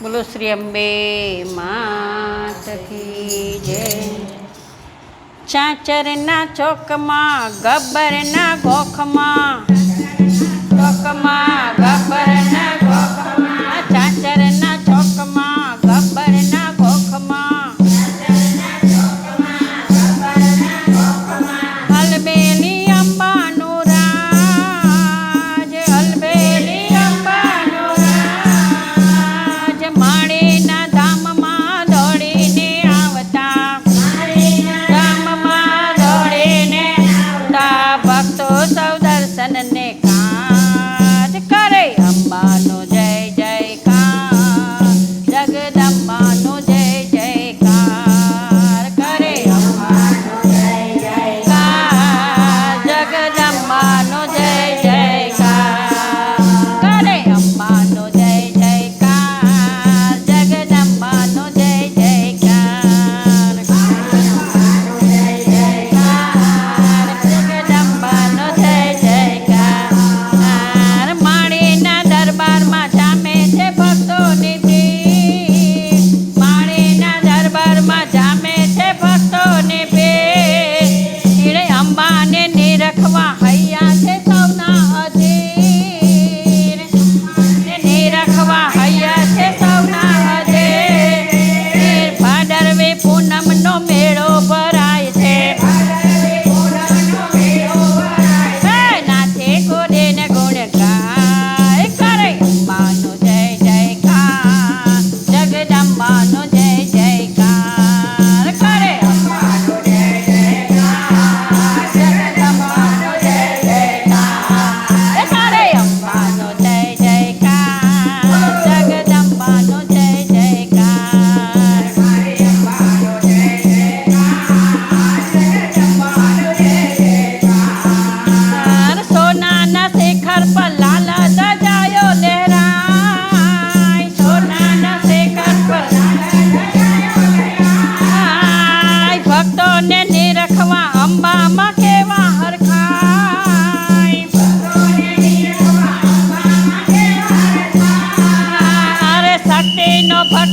બોલો શ્રી અંબે માત કી જય. ચાચરના ચોકમાં ગબ્બરના ગોખમાં ચોકમાં Ah, no, พัด